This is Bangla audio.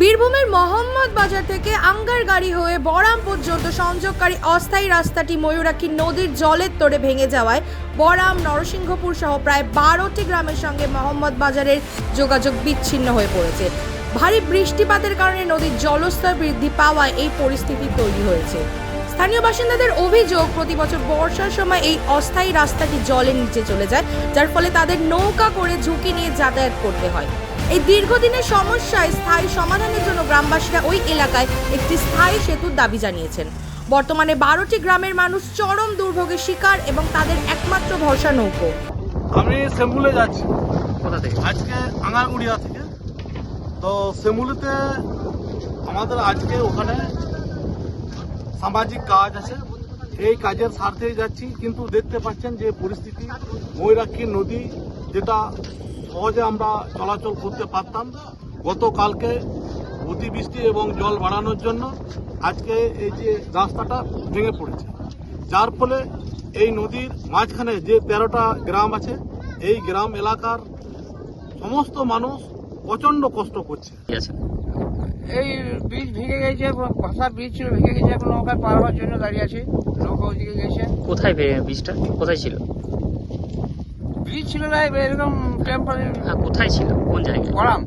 বীরভূমের মোহাম্মদ বাজার থেকে আঙ্গার গাড়ি হয়ে বরাম পর্যন্ত সংযোগকারী অস্থায়ী রাস্তাটি ময়ূরাক্ষী নদীর জলের তোড়ে ভেঙে যাওয়ায় বরাম, নরসিংহপুর সহ প্রায় বারোটি গ্রামের সঙ্গে মোহাম্মদ বাজারের যোগাযোগ বিচ্ছিন্ন হয়ে পড়েছে। ভারী বৃষ্টিপাতের কারণে নদীর জলস্তর বৃদ্ধি পাওয়ায় এই পরিস্থিতি তৈরি হয়েছে। স্থানীয় বাসিন্দাদের অভিযোগ, প্রতি বছর বর্ষার সময় এই অস্থায়ী রাস্তাটি জলের নিচে চলে যায়, যার ফলে তাদের নৌকা করে ঝুঁকি নিয়ে যাতায়াত করতে হয়। এই দীর্ঘদিনের সমস্যায় স্থায়ী সমাধানের জন্য গ্রামবাসীরা ওই এলাকায় একটি স্থায়ী সেতুর দাবি জানিয়েছেন। বর্তমানে বারোটি গ্রামের মানুষ চরম দুর্ভোগের শিকার এবং তাদের একমাত্র ভরসা নৌকো। আমি সেম্বুলে যাচ্ছি। কোথা থেকে? আজকে আঙারগুড়িয়া থেকে। তো সেম্বুলিতে আমাদের আজকে ওখানে সামাজিক কাজ আছে। এই কাজের স্বার্থেই যাচ্ছি। কিন্তু দেখতে পাচ্ছেন যে পরিস্থিতি ময়ূরাক্ষী নদী যেটা সহজে আমরা চলাচল করতে পারতাম। গতকালকে অতিবৃষ্টি এবং জল বাড়ানোর জন্য আজকে এই যে রাস্তাটা ভেঙে পড়েছে। যার ফলে এই নদীর মাঝখানে যে তেরোটা গ্রাম আছে এই গ্রাম এলাকার সমস্ত মানুষ প্রচণ্ড কষ্ট করছে। কি এই ব্রিজ ভেঙে গেছে ভাষা ব্রিজ ছিল ভেঙে গেছে এখন নৌকায় পার হওয়ার জন্য দাঁড়িয়ে আছে নৌকা ওইদিকে গেছে। কোথায় বীজটা কোথায় ছিল? ব্রিজ ছিল না এবার এরকম টেম্পারি হ্যাঁ কোথায় ছিল? কোন জায়গায়? গরম।